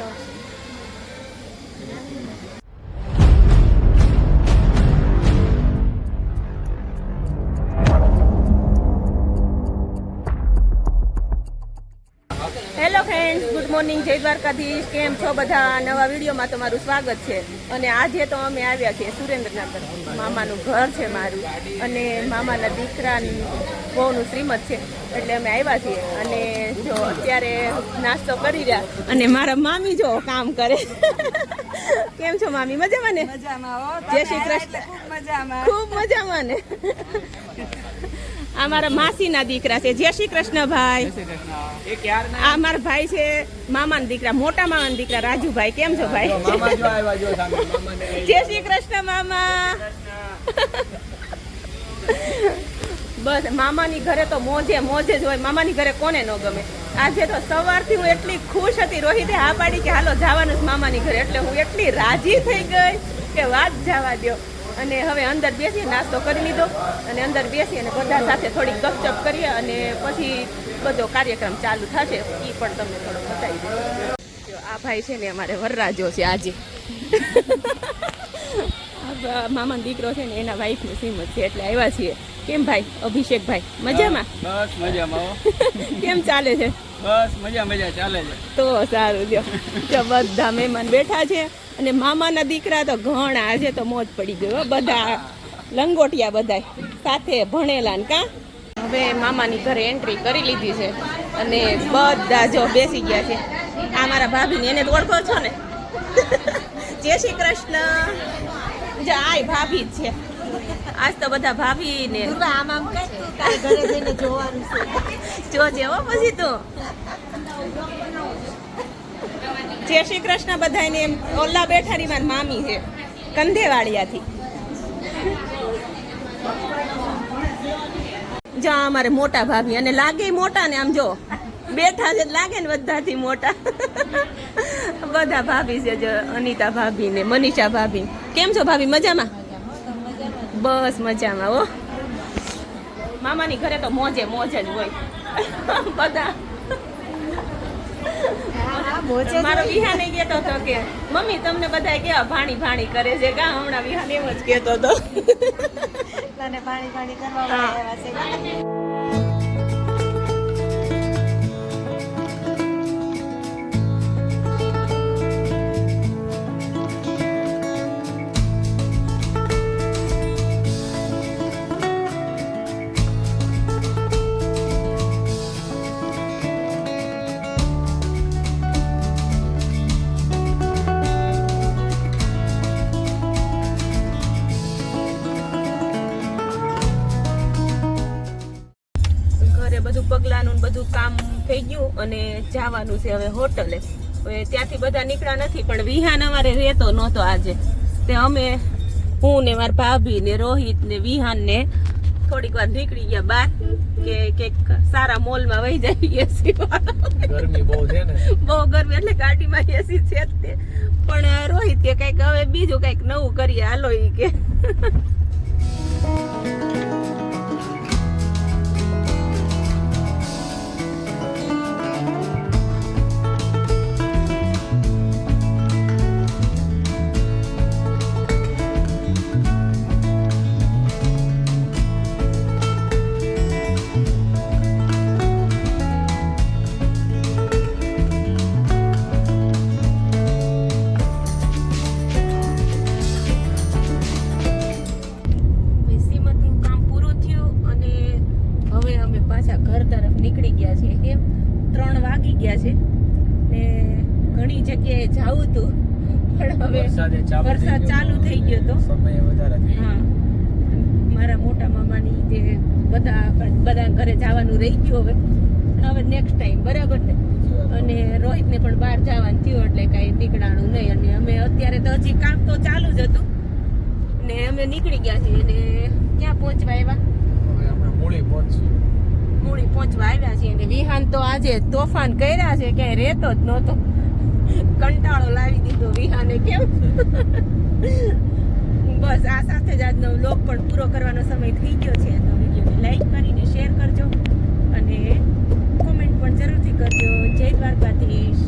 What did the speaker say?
તો good morning જય દ્વારકાધીશ કેમ છો બધા? નવા વિડીયોમાં તમારું સ્વાગત છે. અને આજે તો અમે આવ્યા છીએ સુરેન્દ્રનગર. મામાનું ઘર છે મારું. અને મામાના દીકરાની બહુનું શ્રીમત છે. એટલે અમે આવ્યા છીએ. અને જો અત્યારે નાસ્તો કરી રહ્યા. અને મારા મામી જો કામ કરે. કેમ છો મામી? મજામાં ને? જય શ્રી કૃષ્ણ. મજામાં. ખૂબ મજામાં ને? આ મારા માસીના દીકરા છે. જય શ્રી કૃષ્ણ. ભાઈ આ મારા ભાઈ છે મામાના દીકરા મોટા મામાના દીકરા રાજુભાઈ. કેમ છો ભાઈ? જય શ્રી કૃષ્ણ મામા. બસ મામાની ઘરે તો મોજે મોજે જ હોય. મામાની ઘરે કોને ન ગમે? આજે તો સવારથી હું એટલી ખુશ હતી રોહિતે હા પાડી કે હાલો જવાનું જ મામાની ઘરે. એટલે હું એટલી રાજી થઈ ગઈ કે વાત જવા દ્યો. અને હવે અંદર બેસીએ નાસ્તો કરી લીધો અને અંદર બેસી અને બધા સાથે થોડીક ગપચપ કરીએ અને પછી બધો કાર્યક્રમ ચાલુ થશે. એ પણ તમને થોડો બતાવી દઉં જો આ ભાઈ છે ને અમારે વરરાજો છે આજે. આ મામાનો દીકરો છે ને એના વાઈફની સીમત છે એટલે આવ્યા છીએ. કેમ ભાઈ? અભિષેક ભાઈ મજામાં બસ મજામાં કેમ ચાલે છે? બસ મજા મજા ચાલે છે. તો સારું જો બધા મહેમાન બેઠા છે. અને મામાના દીકરા તો ઘણા આજે તો મોજ પડી ગયો બધા. લંગોટિયા બધા સાથે ભણેલા ને કા? હવે મામાની ઘરે એન્ટ્રી કરી લીધી છે અને બધા જો બેસી ગયા છે. આ મારા ભાભીને એને તો ઓળખો છો ને? જય શ્રી કૃષ્ણ. જો આય ભાભી જ છે. આજ તો બધા ભાભી ને આમ આમ કર તું તારે ઘરે જઈને જોવાનું છે? જોજે હો પછી તું. જય શ્રી કૃષ્ણ બધાને એમ ઓલા બેઠાની મારી મામી છે, કંધેવાડિયાથી. જો અમારે મોટા ભાભી, અને લાગે મોટા ને આમ જો, બેઠા છે લાગે ને બધાથી મોટા. બધા ભાભી છે જો, અનિતા ભાભી ને મનીષા ભાભી કેમ છો ભાભી, મજામાં? બસ મજામાં ઓ મામાની ઘરે તો મોજે મોજ જ હોય. બધા મારો વિહાને કહેતો હતો કે મમ્મી તમને બધા કેવા ભાણી ભાણી કરે છે? કા હમણાં વિહાન એમ જ કહેતો હતો. તને ભાણી ભાણી કરવા આવ્યા છે. બધું પગલાનું બધું કામ થઈ ગયું અને જવાનું છે હવે હોટલે. હવે ત્યાંથી બધા નીકળ્યા નથી પણ વિહાન અમારે રહેતો નહોતો આજે. તે અમે હું ને મારા ભાભી ને રોહિત ને વિહાન ને થોડીક વાર નીકળી ગયા બહાર કે કે સારા મોલમાં વહી જાય એસી ગરમી બહુ છે ને. બહુ ગરમી એટલે ગાડીમાં એસી છે તે. પણ રોહિત કે કંઈક હવે બીજું કંઈક નવું કરીએ હાલો ઈ કે. પાછા ઘર તરફ નીકળી ગયા છીએ કેમ ત્રણ વાગી ગયા છે. ને ઘણી જગ્યાએ જવું હતું. પણ હવે વરસાદે ચાલુ થઈ ગયો. તો. સમય વધારે હા. મારા મોટા મામાની જે બધા બધા ઘરે જવાનું રહી ગયું હવે. હવે નેક્સ્ટ ટાઈમ બરાબર ને? અને રોહિતને પણ બહાર જવાનું થયું એટલે કાંઈ નીકળાણું નહીં. અને અમે અત્યારે તો હજી કામ તો ચાલુ જ હતું. ને અમે નીકળી ગયા છીએ. અને ક્યાં પહોંચવા આવ્યા? હવે આપણે મૂળે આવ્યા છીએ અને વિહાન તો આજે તોફાન કર્યા છે, ક્યાંય રહેતો જ નહોતો. કંટાળો લાવી દીધો વિહાને કેમ? બસ આ સાથે જ આજનો વ્લોગ પણ પૂરો કરવાનો સમય થઈ ગયો છે. તો વિડીયોને લાઈક કરીને શેર કરજો અને કોમેન્ટ પણ જરૂરથી કરજો. જય દ્વારકાધીશ.